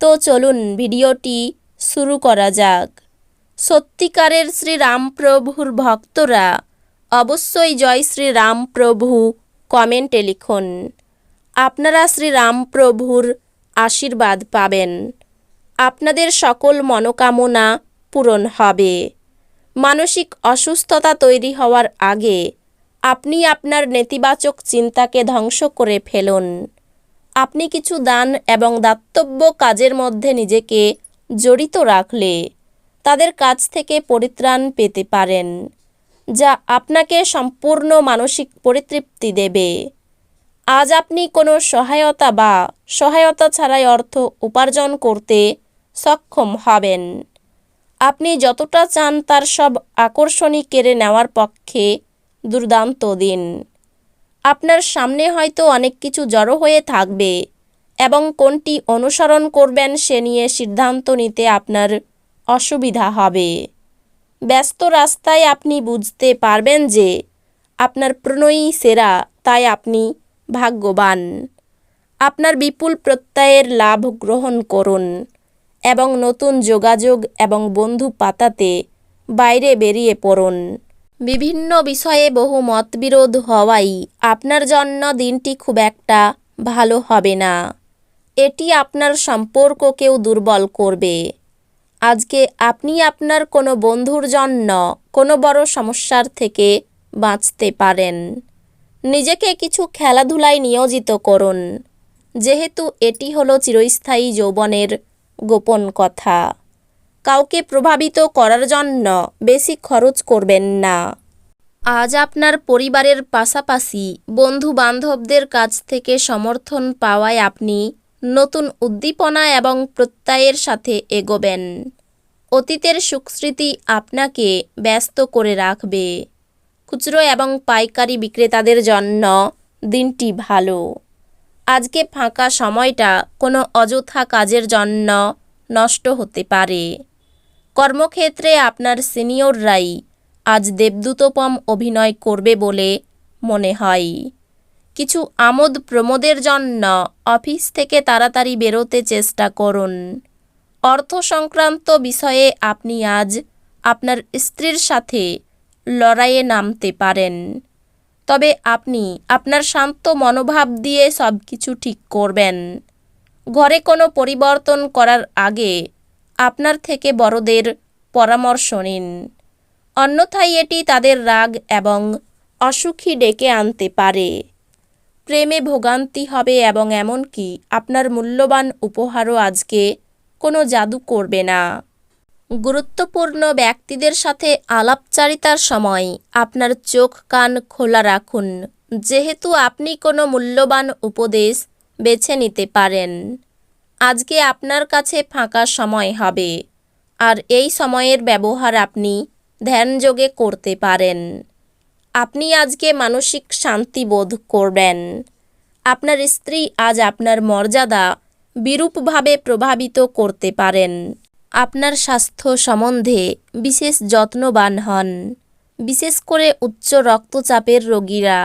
তো চলুন ভিডিওটি শুরু করা যাক। সত্যিকারের শ্রীরামপ্রভুর ভক্তরা অবশ্যই জয় শ্রীরামপ্রভু কমেন্টে লিখুন। আপনারা শ্রীরামপ্রভুর আশীর্বাদ পাবেন। আপনাদের সকল মনোকামনা পূরণ হবে। মানসিক অসুস্থতা তৈরি হওয়ার আগে আপনি আপনার নেতিবাচক চিন্তাকে ধ্বংস করে ফেলুন। আপনি কিছু দান এবং দাতব্য কাজের মধ্যে নিজেকে জড়িত রাখলে তাদের কাছ থেকে পরিত্রাণ পেতে পারেন, যা আপনাকে সম্পূর্ণ মানসিক পরিতৃপ্তি দেবে। আজ আপনি কোনো সহায়তা বা সহায়তা ছাড়াই অর্থ উপার্জন করতে সক্ষম হবেন। আপনি যতটা চান তার সব আকর্ষণই কেড়ে নেওয়ার পক্ষে দুর্দান্ত দিন। আপনার সামনে হয়তো অনেক কিছু জড়ো হয়ে থাকবে এবং কোনটি অনুসরণ করবেন সে নিয়ে সিদ্ধান্ত নিতে আপনার অসুবিধা হবে। ব্যস্ত রাস্তায় আপনি বুঝতে পারবেন যে আপনার প্রণয়ী সেরা, তাই আপনি ভাগ্যবান। আপনার বিপুল প্রত্যয়ের লাভ গ্রহণ করুন এবং নতুন যোগাযোগ এবং বন্ধু পাতাতে বাইরে বেরিয়ে পড়ুন। বিভিন্ন বিষয়ে বহু মতবিরোধ হওয়াই আপনার জন্য দিনটি খুব একটা ভালো হবে না। এটি আপনার সম্পর্ককেও দুর্বল করবে। আজকে আপনি আপনার কোনো বন্ধুর জন্য কোনো বড় সমস্যার থেকে বাঁচতে পারেন। নিজেকে কিছু খেলাধুলায় নিয়োজিত করুন। যেহেতু এটি হলো চিরস্থায়ী যৌবনের গোপন কথা। কাউকে প্রভাবিত করার জন্য বেশি খরচ করবেন না। আজ আপনার পরিবারের পাশাপাশি বন্ধু বান্ধবদের কাছ থেকে সমর্থন পাওয়ায় আপনি নতুন উদ্দীপনা এবং প্রত্যয়ের সাথে এগোবেন। অতীতের সুখস্মৃতি আপনাকে ব্যস্ত করে রাখবে। খুচরো এবং পাইকারি বিক্রেতাদের জন্য দিনটি ভালো। আজকে ফাঁকা সময়টা কোনো অযথা কাজের জন্য নষ্ট হতে পারে। কর্মক্ষেত্রে আপনার সিনিয়ররাই আজ দেবদূতপম অভিনয় করবে বলে মনে হয়। কিছু আমোদ প্রমোদের জন্য অফিস থেকে তাড়াতাড়ি বেরোতে চেষ্টা করুন। অর্থ সংক্রান্ত বিষয়ে আপনি আজ আপনার স্ত্রীর সাথে লড়াইয়ে নামতে পারেন। তবে আপনি আপনার শান্ত মনোভাব দিয়ে সব কিছু ঠিক করবেন। ঘরে কোনো পরিবর্তন করার আগে আপনার থেকে বড়দের পরামর্শ নিন। অন্যথায় এটি তাদের রাগ এবং অসুখী ডেকে আনতে পারে। প্রেমে ভোগান্তি হবে এবং এমনকি আপনার মূল্যবান উপহারও আজকে কোনো জাদু করবে না। গুরুত্বপূর্ণ ব্যক্তিদের সাথে আলাপচারিতার সময় আপনার চোখ কান খোলা রাখুন। যেহেতু আপনি কোনো মূল্যবান উপদেশ বেছে নিতে পারেন। আজকে আপনার কাছে ফাঁকা সময় হবে। আর এই সময়ের ব্যবহার আপনি ধ্যানযোগে করতে পারেন। আপনি আজকে মানসিক শান্তি বোধ করবেন। আপনার স্ত্রী আজ আপনার মর্যাদা বিরূপভাবে প্রভাবিত করতে পারেন। আপনার স্বাস্থ্য সম্বন্ধে বিশেষ যত্নবান হন। বিশেষ করে উচ্চ রক্তচাপের রোগীরা।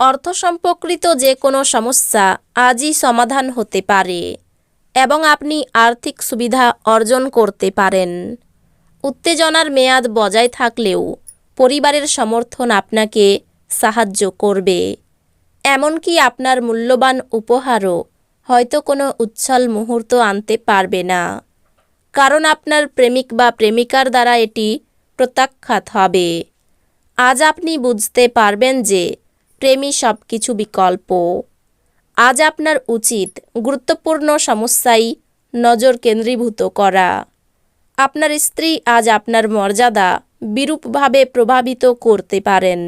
অর্থ সম্পর্কিত যে কোনো সমস্যা আজই সমাধান হতে পারে। এবং আপনি আর্থিক সুবিধা অর্জন করতে পারেন। উত্তেজনার মেয়াদ বজায় থাকলেও পরিবারের সমর্থন আপনাকে সাহায্য করবে। এমনকি আপনার মূল্যবান উপহারও হয়তো কোনো উচ্ছল মুহূর্ত আনতে পারবে না। কারণ আপনার প্রেমিক বা প্রেমিকার দ্বারা এটি প্রত্যাখ্যাত হবে। আজ আপনি বুঝতে পারবেন যে প্রেমই সব কিছু বিকল্প। আজ আপনার উচিত গুরুত্বপূর্ণ সমস্যায় নজর কেন্দ্রীভূত করা। আপনার স্ত্রী আজ আপনার মর্যাদা বিরূপভাবে প্রভাবিত করতে পারেন।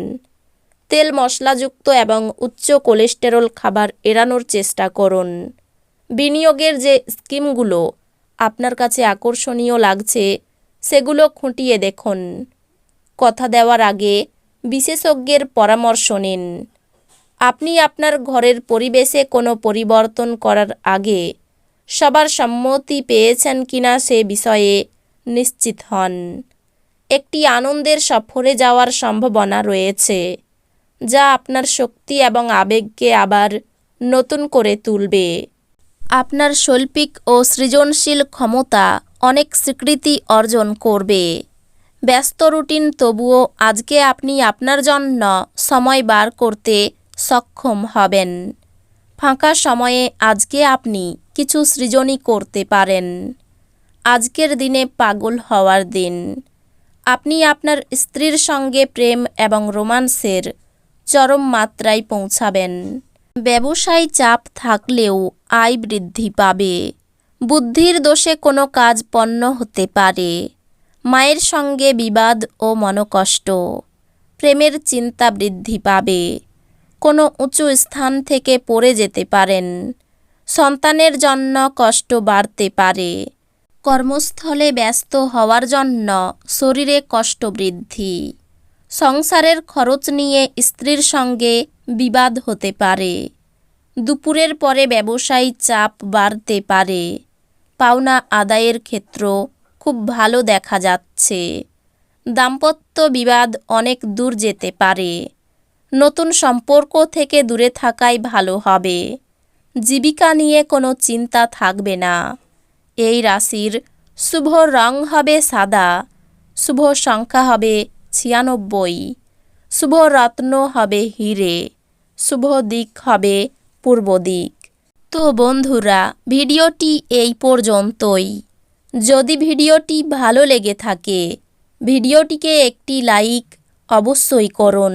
তেল মশলাযুক্ত এবং উচ্চ কোলেস্টেরল খাবার এড়ানোর চেষ্টা করুন। বিনিয়োগের যে স্কিমগুলো আপনার কাছে আকর্ষণীয় লাগছে, সেগুলো খুঁটিয়ে দেখুন। কথা দেওয়ার আগে বিশেষজ্ঞের পরামর্শ নিন। আপনি আপনার ঘরের পরিবেশে কোনো পরিবর্তন করার আগে সবার সম্মতি পেয়েছেন কিনা সে বিষয়ে নিশ্চিত হন। একটি আনন্দের সফরে যাওয়ার সম্ভাবনা রয়েছে, যা আপনার শক্তি এবং আবেগকে আবার নতুন করে তুলবে। আপনার শৈল্পিক ও সৃজনশীল ক্ষমতা অনেক স্বীকৃতি অর্জন করবে। ব্যস্ত রুটিন তবুও আজকে আপনি আপনার জন্য সময় বার করতে সক্ষম হবেন। ফাঁকা সময়ে আজকে আপনি কিছু সৃজনী করতে পারেন। আজকের দিনে পাগল হওয়ার দিন। আপনি আপনার স্ত্রীর সঙ্গে প্রেম এবং রোমান্সের চরম মাত্রায় পৌঁছাবেন। ব্যবসায় চাপ থাকলেও আয় বৃদ্ধি পাবে। বুদ্ধির দোষে কোনো কাজ পণ্য হতে পারে। মায়ের সঙ্গে বিবাদ ও মনকষ্ট। প্রেমের চিন্তা বৃদ্ধি পাবে। কোনো উঁচু স্থান থেকে পড়ে যেতে পারেন। সন্তানের জন্য কষ্ট বাড়তে পারে। কর্মস্থলে ব্যস্ত হওয়ার জন্য শরীরে কষ্ট বৃদ্ধি। সংসারের খরচ নিয়ে স্ত্রীর সঙ্গে বিবাদ হতে পারে। দুপুরের পরে ব্যবসায়ী চাপ বাড়তে পারে। পাওনা আদায়ের ক্ষেত্র খুব ভালো দেখা যাচ্ছে। দাম্পত্য বিবাদ অনেক দূর যেতে পারে। নতুন সম্পর্ক থেকে দূরে থাকাই ভালো হবে। জীবিকা নিয়ে কোনো চিন্তা থাকবে না। এই রাশির শুভ রং হবে সাদা, শুভ সংখ্যা হবে ছিয়ানব্বই, শুভ রত্ন হবে হিরে, শুভ দিক হবে পূর্ব দিক। তো বন্ধুরা, ভিডিওটি এই পর্যন্তই। যদি ভিডিওটি ভালো লেগে থাকে, ভিডিওটিকে একটি লাইক অবশ্যই করুন।